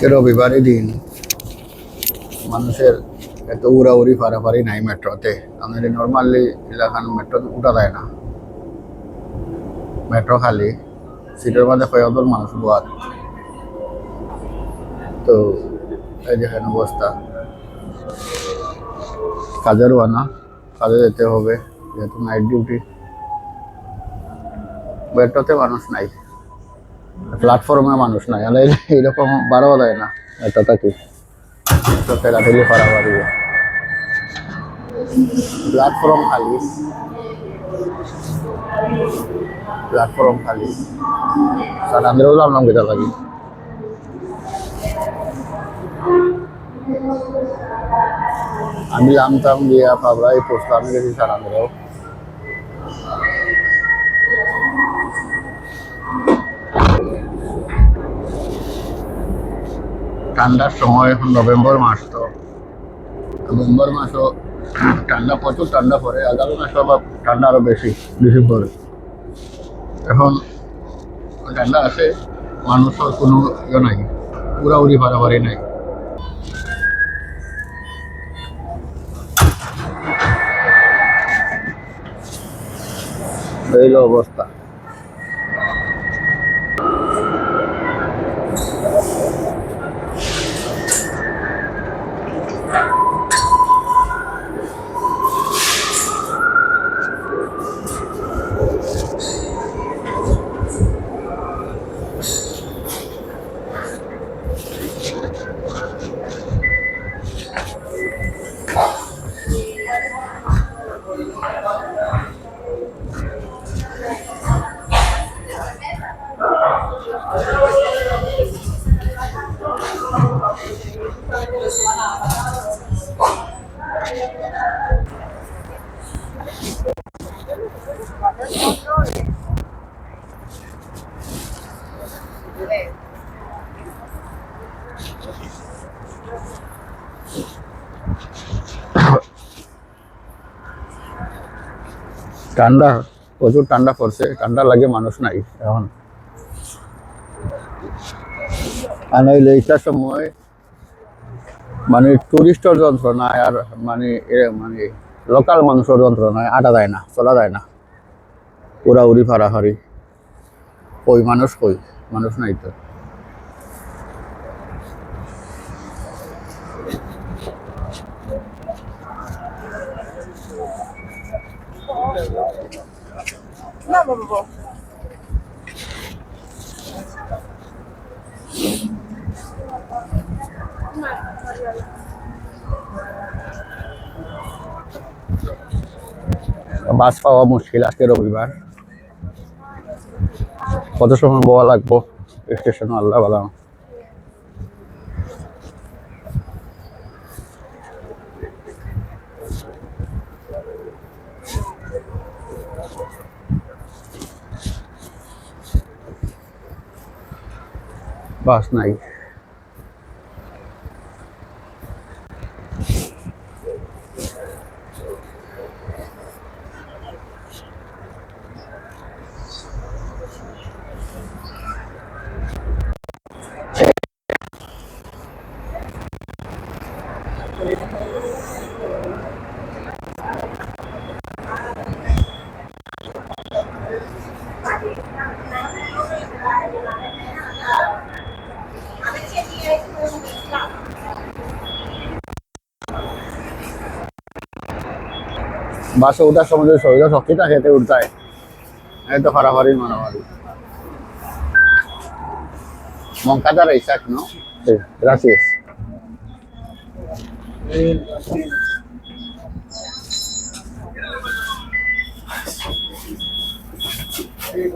আজকে রবিবারই দিন মানুষের এত উড়াউড়ি ফারাফারি নাই মেট্রোতে। আমাদের নর্মালি এলাকান মেট্রো উঠা যায় না। মেট্রো খালি, সিটের মধ্যে কয়েকজন মানুষ বাদ তো এই দেখেন অবস্থা। কাজের বানা কাজে যেতে হবে, যেহেতু নাইট ডিউটি মেট্রোতে মানুষ নাই। প্ল্যাটফর্মে মানুষ নাই আর এই- এইরকম বারো দেয় না। এটা কি? তো ঠেলাঠেলি করা পারি প্ল্যাটফর্ম খালি। প্ল্যাটফর্ম খালি। স্যার আন্দ্রেও নাম কেটা লাগি। আমি নামতাম দিয়া পাবলাই পোস্ট, আমি গেছি স্যার, আন্দ্রেও। ঠান্ডার সময় এখন নভেম্বর মাস তো। নভেম্বর মাসও ঠান্ডা, প্রচুর ঠান্ডা পড়ে। আগামী মাসে আবার ঠান্ডা আরও বেশি ডিসেম্বরে এখন ঠান্ডা আছে মানুষের কোনো ইয়ে নাই উড়াউড়ি পারাপারি নাই। অবস্থা। ঠান্ডা প্রচুর ঠান্ডা পড়ছে। ঠান্ডা লাগে মানুষ নাই এখন। আর নইলে সময় মানে টুরিস্টের যন্ত্রণায় আর মানে মানে লোকাল মানুষের যন্ত্রণায় আটা যায় না, চলা যায় না। পুরা উড়ি, ফাড়াফাড়ি। কই মানুষ কই? মানুষ নাই তো। না বাবা। বাস পাওয়া মুশকিল আজকে রবিবার। কত সময় বয়া লাগবো? স্টেশন আল্লাহ বলা বাস নাই। বাসে ওঠার সময় যদি শরীরে শক্তি থাকে এতে উঠতায় এই তো ফাড়াফাড়ি মারামারি Moncada Isaac, ¿no? Sí, gracias. Bien,